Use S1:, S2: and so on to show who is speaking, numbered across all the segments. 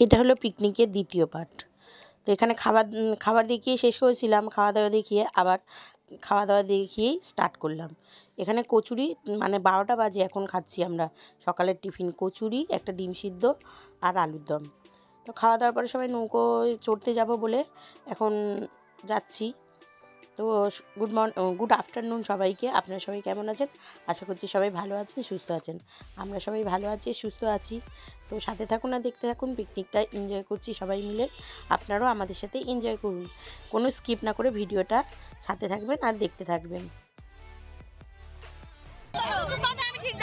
S1: এটা হলো পিকনিকের দ্বিতীয় পার্ট। তো এখানে খাবার খাবার দেখিয়ে শেষ করেছিলাম খাওয়া দাওয়া দেখিয়ে আবার খাওয়া দাওয়া দেখিয়েই স্টার্ট করলাম। এখানে কচুরি মানে বারোটা বাজে এখন খাচ্ছি আমরা। সকালের টিফিন, কচুরি, একটা ডিম সিদ্ধ আর আলুর দম। তো খাওয়া দাওয়ার পরে সবাই নৌকো চড়তে যাব বলে এখন যাচ্ছি। তো গুড মর্ন গুড আফটারনুন সবাইকে। আপনারা সবাই কেমন আছেন? আশা করছি সবাই ভালো আছেন, সুস্থ আছেন। আমরা সবাই ভালো আছি, সুস্থ আছি। তো সাথে থাকুন আর দেখতে থাকুন পিকনিকটা এনজয় করছি সবাই মিলে। আপনারাও আমাদের সাথে এনজয় করুন। কোনো স্কিপ না করে ভিডিওটা সাথে থাকবেন আর দেখতে থাকবেন।
S2: ঠিক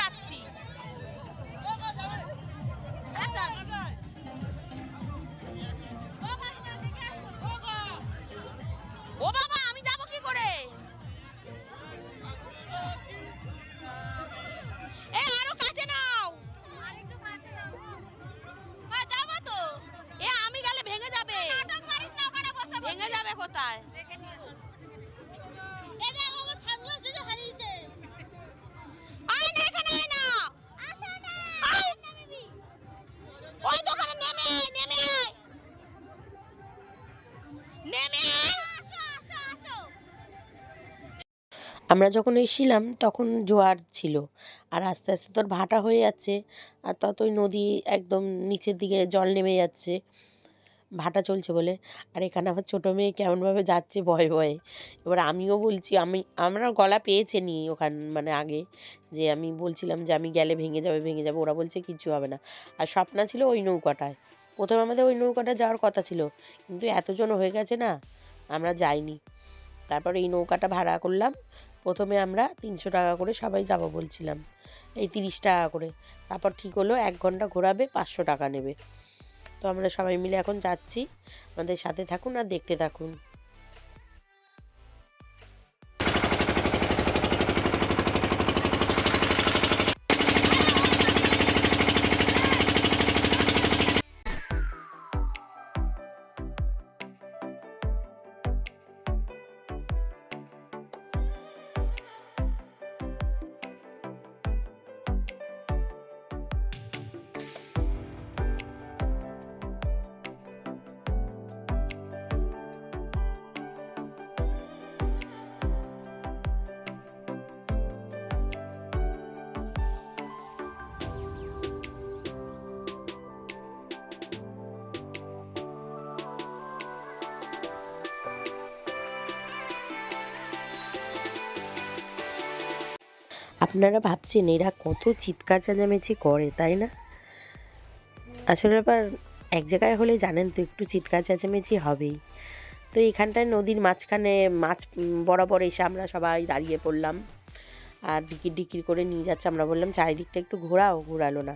S1: আমরা যখন এসেছিলাম, তখন জোয়ার ছিল। আর আস্তে আস্তে তোর ভাটা হয়ে যাচ্ছে। আর ততই নদী একদম নিচের দিকে জল নেমে যাচ্ছে। ভাটা চলছে বলে। আর এখানে আমার ছোটো মেয়ে কেমনভাবে যাচ্ছে ভয়ে ভয়ে। এবার আমিও বলছি, আমি, আমরা গলা পেয়েছে নি ওখান মানে আগে। যে আমি বলছিলাম যে আমি গেলে ভেঙে যাবে ভেঙে যাবে। ওরা বলছে কিচ্ছু হবে না। আর স্বপ্না ছিল ওই নৌকাটায়। প্রথমে আমাদের ওই নৌকাটা যাওয়ার কথা ছিল। কিন্তু এতজন হয়ে গেছে না, আমরা যাইনি। তারপর এই নৌকাটা ভাড়া করলাম। প্রথমে আমরা তিনশো টাকা করে সবাই যাব বলছিলাম। এই তিরিশ টাকা করে। তারপর ঠিক হলো, এক ঘণ্টা ঘোরাবে, পাঁচশো টাকা নেবে। তো আমরা সবাই মিলে এখন যাচ্ছি। আমাদের সাথে থাকুন আর দেখতে থাকুন। আপনারা ভাবছেন এরা কত চিৎকার চেঁচামেচি করে, তাই না? আসলে ব্যাপার, এক জায়গায় হলে জানেন তো একটু চিৎকার চেঁচামেচি হবেই। তো এখানটায় নদীর মাঝখানে মাছ বরাবর এসে আমরা সবাই দাঁড়িয়ে পড়লাম। আর ডিকির ডিকির করে নিয়ে যাচ্ছে, আমরা বললাম, চারিদিকটা একটু ঘোরাও, ঘোরালো না।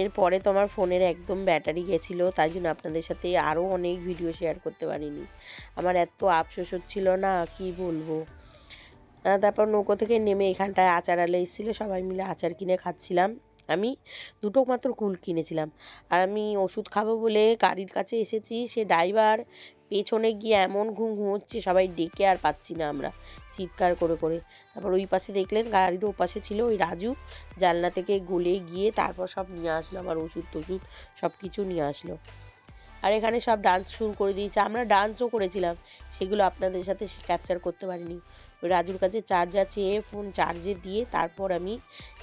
S1: এরপরে তো আমার ফোনের একদম ব্যাটারি গেছিল, তাই জন্য আপনাদের সাথে আরও অনেক ভিডিও শেয়ার করতে পারিনি। আমার এত আফসোস হচ্ছিল না, কি বলব? তারপর নৌকো থেকে নেমে এখানটায় আচার আলে এসেছিল, সবাই মিলে আচার কিনে খাচ্ছিলাম। আমি দুটো মাত্র কুল কিনেছিলাম। আর আমি ওষুধ খাব বলে গাড়ির কাছে এসেছি, সে ড্রাইভার পেছনে গিয়ে এমন ঘুম ঘুমোচ্ছে, সবাই ডেকে আর পাচ্ছি না আমরা, চিৎকার করে করে। তারপর ওই পাশে দেখলেন গাড়ির ও পাশে ছিল ওই রাজু, জানলা থেকে গলে গিয়ে তারপর সব নিয়ে আসলো, আমার ওষুধ টষুধ সব কিছু নিয়ে আসলো। আর এখানে সব ডান্স শুরু করে দিয়েছে, আমরা ডান্সও করেছিলাম, সেগুলো আপনাদের সাথে ক্যাপচার করতে পারিনি। রাজুর কাছে চার্জার চেয়ে ফোন চার্জে দিয়ে তারপর আমি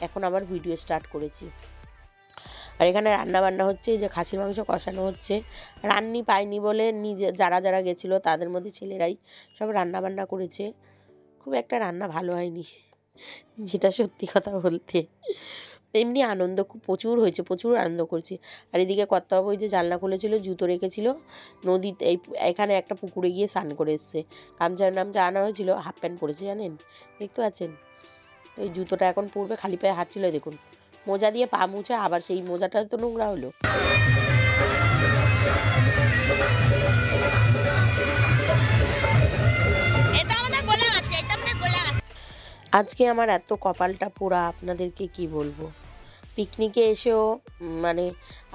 S1: এখন আমার ভিডিও স্টার্ট করেছি। আর এখানে রান্না বান্না হচ্ছে যে খাসির মাংস কষানো হচ্ছে। রান্নি পায়নি বলে নিজে, যারা যারা গেছিল তাদের মধ্যে ছেলেরাই সব রান্না বান্না করেছে। খুব একটা রান্না ভালো হয়নি, যেটা সত্যি কথা বলতে। এমনি আনন্দ খুব প্রচুর হয়েছে প্রচুর আনন্দ করছি। আর এদিকে কর্তাবাবু ওই যে জানলা খুলেছিল জুতো রেখেছিল নদীতে এই এখানে একটা পুকুরে গিয়ে স্নান করে এসছে। কামচার নাম যা আনা হয়েছিল হাফ প্যান্ট পরেছে জানেন? দেখতে পাচ্ছেন? এই জুতোটা এখন পরবে খালি পায়ে হাঁটছিল দেখুন। মোজা দিয়ে পা মুছে আবার সেই মোজাটা তো নোংরা হলো। আজকে আমার এত কপালটা পোড়া আপনাদেরকে কি বলব? পিকনিকে এসেও মানে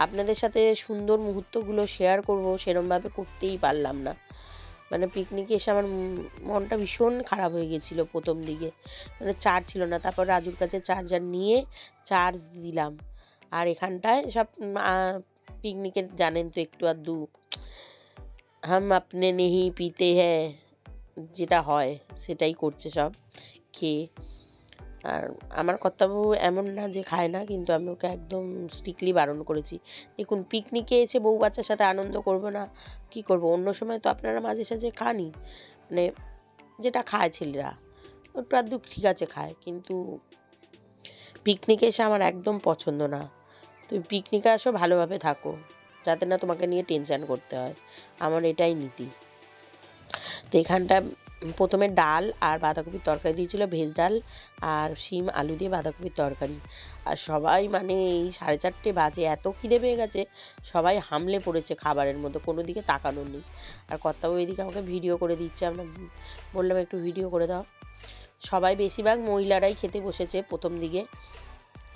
S1: আপনাদের সাথে সুন্দর মুহূর্তগুলো শেয়ার করব, সেরমভাবে করতেই পারলাম না। মানে পিকনিকে এসে আমার মনটা ভীষণ খারাপ হয়ে গেছিল প্রথম দিকে। মানে চার্জ ছিল না, তারপর রাজুর কাছে চার্জার নিয়ে চার্জ দিলাম। আর এখানটায় সব পিকনিকের জানেন তো একটু আধটু হাম আপনি নেহি পিতে হ্যাঁ যেটা হয়, সেটাই করছে সব, খেয়ে। আর আমার কর্তাবু এমন না যে খায় না, কিন্তু আমি ওকে একদম স্ট্রিক্টলি বারণ করেছি। দেখুন পিকনিকে এসে বউ বাচ্চার সাথে আনন্দ করব না, কি করব? অন্য সময় তো আপনারা মাঝে সাঝে খানই। মানে যেটা খায় ছেলেরা একটু আধটু ঠিক আছে খায়, কিন্তু পিকনিকে এসে আমার একদম পছন্দ না। তুমি পিকনিকে আসো, ভালোভাবে থাকো, যাতে না তোমাকে নিয়ে টেনশান করতে হয়। আমার এটাই নীতি। তো এখানটা প্রথমে ডাল আর বাঁধাকপির তরকারি দিয়েছিল ভেজ ডাল আর শিম, আলু দিয়ে বাঁধাকপির তরকারি। আর সবাই মানে এই সাড়ে চারটে বাজে, এত খিদে পেয়ে গেছে, সবাই হামলে পড়েছে খাবারের মধ্যে, কোনো দিকে তাকানোর নেই। আর কর্তাবু এদিকে আমাকে ভিডিও করে দিচ্ছে, আমরা বললাম, একটু ভিডিও করে দাও। সবাই বেশিরভাগ মহিলারাই খেতে বসেছে প্রথম দিকে,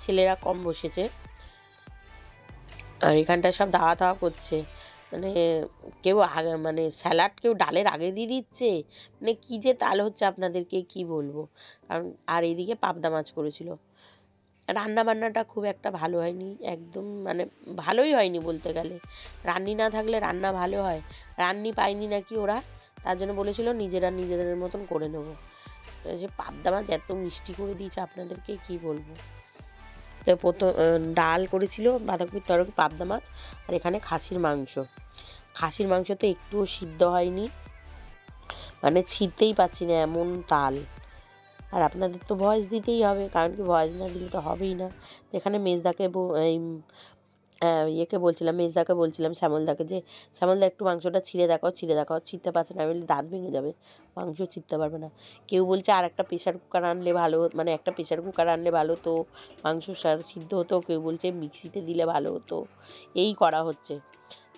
S1: ছেলেরা কম বসেছে। আর এখানটায় সব দাওয়া দাওয়া করছে। মানে কেউ আগে মানে স্যালাড কেউ ডালের আগে দিয়ে দিচ্ছে? মানে কী যে তাল হচ্ছে আপনাদেরকে কি বলব? কারণ, আর এইদিকে পাবদা মাছ করেছিল। রান্না বান্নাটা খুব একটা ভালো হয়নি, একদম মানে ভালোই হয়নি বলতে গেলে। রান্নি না থাকলে রান্না ভালো হয়। রান্নি পায়নি নাকি ওরা, তার জন্য বলেছিল নিজেরা নিজেদের মতন করে নেব। যে পাবদা মাছ এত মিষ্টি করে দিয়েছে, আপনাদেরকে কি বলব? প্রথম ডাল করেছিল বাঁধাকপির তরকারি, পাবদা মাছ আর এখানে খাসির মাংস। খাসির মাংস তো একটুও সিদ্ধ হয়নি। মানে ছিঁড়তেই পাচ্ছি না এমন তাল। আর আপনাদের তো ভয়েস দিতেই হবে, কারণ কি ভয়েস না দিলে তো হবেই না। এখানে মেজদাকে এই ইয়েকে বলছিলাম, মেজদাকে বলছিলাম, শ্যামলদাকে যে, শ্যামলদা একটু মাংসটা ছিঁড়ে দেখাও ছিঁড়ে দেখাও, ছিঁড়তে পারছে না। আমি বলি দাঁত ভেঙে যাবে, মাংস ছিঁড়তে পারবে না। কেউ বলছে আর একটা প্রেশার কুকার আনলে ভালো মানে একটা প্রেশার কুকার আনলে ভালো হতো, মাংস সার- সিদ্ধ হতো, কেউ বলছে, মিক্সিতে দিলে ভালো হতো। এই করা হচ্ছে।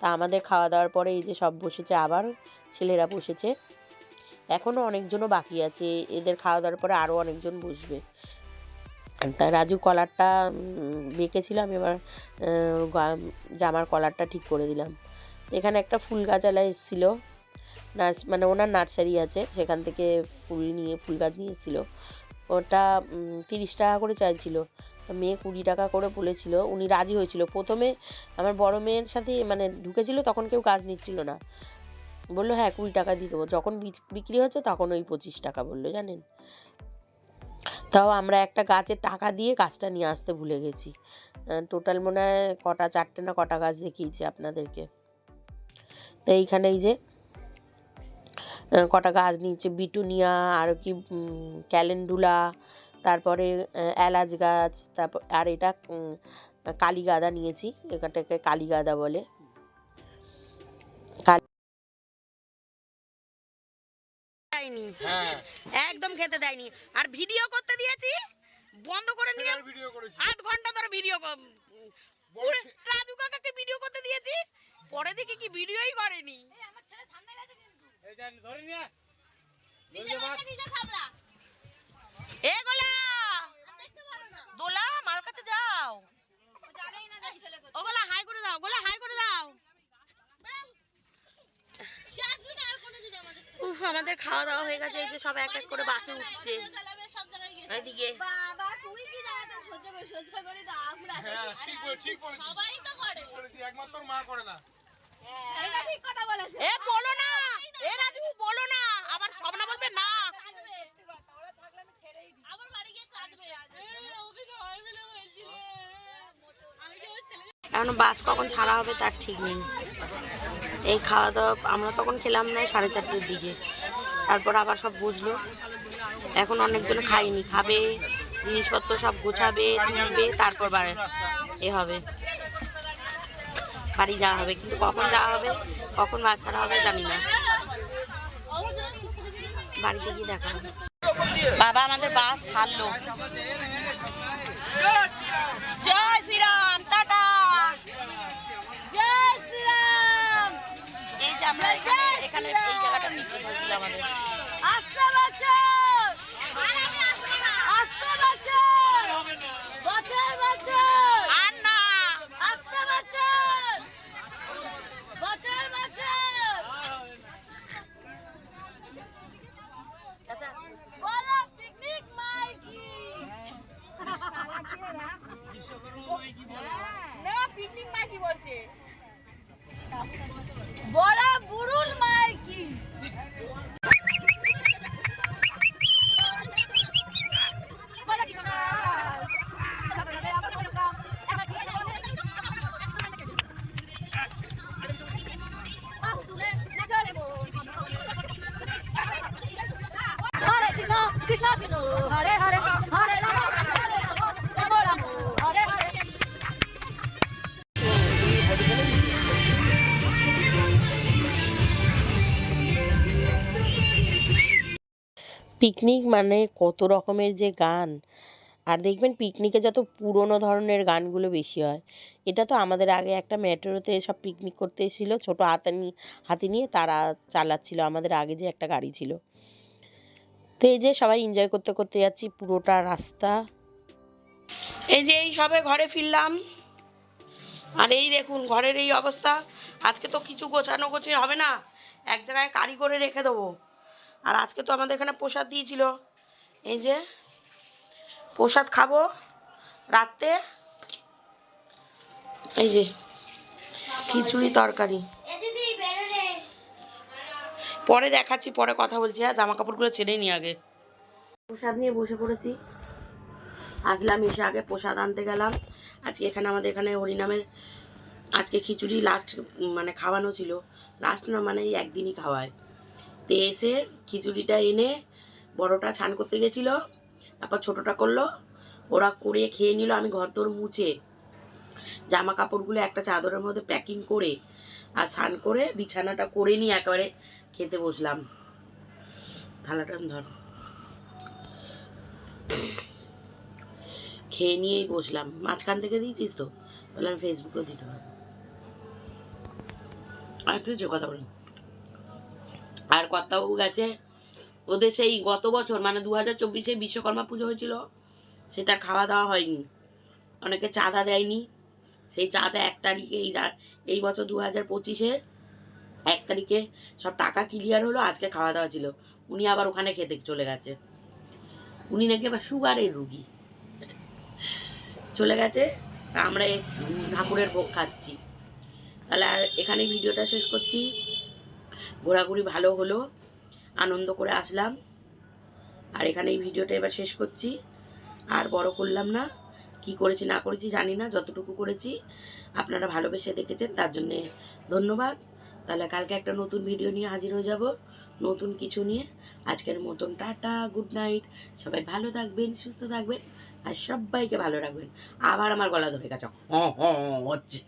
S1: তা আমাদের খাওয়া দাওয়ার পরে এই যে সব বসেছে, আবার ছেলেরা বসেছে। এখনও অনেকজনও বাকি আছে। এদের খাওয়া দাওয়ার পরে আরও অনেকজন বসবে। তা রাজু কলারটা উম, বেঁকেছিল আমি এবার জামার কলারটা ঠিক করে দিলাম। এখানে একটা ফুল গাছালা এসেছিল। নার্স মানে ওনার নার্সারি আছে সেখান থেকে ফুল নিয়ে ফুল গাছ নিয়ে এসেছিল। ওটা তিরিশ টাকা করে চাইছিল। মেয়ে কুড়ি টাকা করে বলেছিল উনি রাজি হয়েছিল। প্রথমে আমার বড় মেয়ের সাথে মানে ঢুকেছিল তখন কেউ কাজ নিচ্ছিল না। বলল হ্যাঁ কুড়ি টাকা দিয়ে দেবো। যখন বিক্রি হচ্ছে তখন ওই পঁচিশ টাকা বলল জানেন? তাও আমরা একটা গাছের টাকা দিয়ে গাছটা নিয়ে আসতে ভুলে গেছি। টোটাল মনে হয় কটা চারটে না কটা গাছ দেখিয়েছি আপনাদেরকে। তো এইখানে এই যে কটা গাছ নিয়েছে বিটুনিয়া আর কি ক্যালেন্ডুলা তারপরে এলাচ গাছ তারপর আর এটা উম, কালীগাদা নিয়েছি এটাকে কালীগাদা বলে।
S2: একদম খেতে দেয়নি। আর ভিডিও করতে দিয়েছি? বন্ধ করে নিয়ে
S3: ফের ভিডিও করেছি।
S2: আধ ঘণ্টা ধরে ভিডিও রাজু কাকাকে ভিডিও করতে দিয়েছি। পরে দেখি কি ভিডিওই করেনি। এ গোলা! দোলা মার কাছে যাও। ও হাই করে দাও গোলা হাই করে দাও। আমাদের খাওয়া দাওয়া হয়ে গেছে এই যে সব এক এক করে বাসে উঠছে। এদিকে।
S4: বাবা তুই কি জায়গাটা সহ্য করে সহ্য করে তো আমরা
S3: হ্যাঁ ঠিক বলে ঠিক বলে
S4: সবাই তো করে।
S3: বলেছি একমাত্র মা করে না।
S4: এটা ঠিক কথা বলেছে।
S2: এ বলো না! এ রাজু বলো না! আবার সব বলবে না!
S4: আমার বাড়ি গিয়ে কাঁদবে। ওকে সবাই মিলে বলছিল আমি কি ওর ছেলে
S2: এখন বাস কখন ছাড়া হবে তার ঠিক নেই। এই খাওয়া দাওয়া আমরা তখন খেলাম না সাড়ে চারটের দিকে। তারপর আবার সব বসল। এখন অনেকজন খাইনি খাবে, জিনিসপত্র সব গোছাবে, তুলবে, তারপর বাড়ি, এ হবে। বাড়ি যাওয়া হবে, কিন্তু কখন যাওয়া হবে, কখন বাস ছাড়া হবে জানি না। বাড়িতে গিয়ে দেখা হবে। বাবা আমাদের বাস ছাড়লো। জয় শ্রীরাম আমরা এখানে এখানে এই জায়গাটা পিকনিক হয়েছিল আমাদের।
S4: আচ্ছা বছর পিকনিক
S5: মানে কত রকমের যে গান। আর দেখবেন পিকনিকে যত পুরনো ধরনের গানগুলো বেশি হয়, এটা তো আমাদের আগে একটা মেট্রোতে সব পিকনিক করতে এসেছিল, ছোটো হাতানি হাতি নিয়ে তারা চালাচ্ছিল, আমাদের আগে যে একটা গাড়ি ছিল। তো এই যে সবাই এনজয় করতে করতে যাচ্ছি পুরোটা রাস্তা।
S1: এই যে এই সবে ঘরে ফিরলাম। আর এই দেখুন ঘরের এই অবস্থা, আজকে তো কিছু গোছানো গোছি হবে না, এক জায়গায় কারি করে রেখে দেবো। আর আজকে তো আমাদের এখানে প্রসাদ দিয়েছিল। এই যে প্রসাদ খাব রাত্রে। এই যে খিচুড়ি তরকারি। পরে দেখাচ্ছি পরে কথা বলছি। হ্যাঁ জামা কাপড়গুলো ছেড়ে নি আগে। প্রসাদ নিয়ে বসে পড়েছি। আসলাম এসে আগে প্রসাদ আনতে গেলাম। আজকে এখানে আমাদের এখানে হরিনামের আজকে খিচুড়ি লাস্ট মানে খাওয়ানো ছিল। লাস্ট না মানে এই একদিনই খাওয়ায়। তো এসে খিচুড়িটা এনে বড়টা ছান করতে গেছিল, তারপর ছোটোটা করল, ওরা করে খেয়ে নিল, আমি ঘর দোর মুছে জামা কাপড়গুলো একটা চাদরের মধ্যে প্যাকিং করে আর স্নান করে বিছানাটা করে নিয়ে একেবারে খেতে বসলাম। থালাটা ধর। খেয়ে নিয়েই বসলাম। মাঝখান থেকে দিয়েছিস তো? তাহলে আমি ফেসবুকেও দিতে পারব। আর একটু কথা বলি। আর কর্তাবাবু গেছে ওদের সেই গত বছর মানে দু হাজার চব্বিশে বিশ্বকর্মা পুজো হয়েছিল, সেটা খাওয়া দাওয়া হয়নি। অনেকে চাঁদা দেয়নি। সেই চাঁদা এক তারিখে এই এই বছর দু হাজার পঁচিশের এক তারিখে সব টাকা ক্লিয়ার হলো, আজকে খাওয়া দাওয়া ছিল। উনি আবার ওখানে খেতে চলে গেছে। উনি নাকি আবার সুগারের রুগী। চলে গেছে, তা আমরা ঠাকুরের ভোগ খাচ্ছি। তাহলে আর এখানে ভিডিওটা শেষ করছি। ঘোরাঘুরি ভালো হলো, আনন্দ করে আসলাম। আর এখানে এই ভিডিওটা এবার শেষ করছি। আর বড় করলাম না, কি করেছি না করেছি জানি না, যতটুকু করেছি আপনারা ভালোবেসে দেখেছেন, তার জন্যে ধন্যবাদ। তাহলে কালকে একটা নতুন ভিডিও নিয়ে হাজির হয়ে যাব, নতুন কিছু নিয়ে। আজকের মতন টাটা, গুড নাইট। সবাই ভালো থাকবেন, সুস্থ থাকবেন, আর সবাইকে ভালো রাখবেন। আবার আমার গলা ধরে গেছে হ্যাঁ হ্যাঁ হচ্ছে।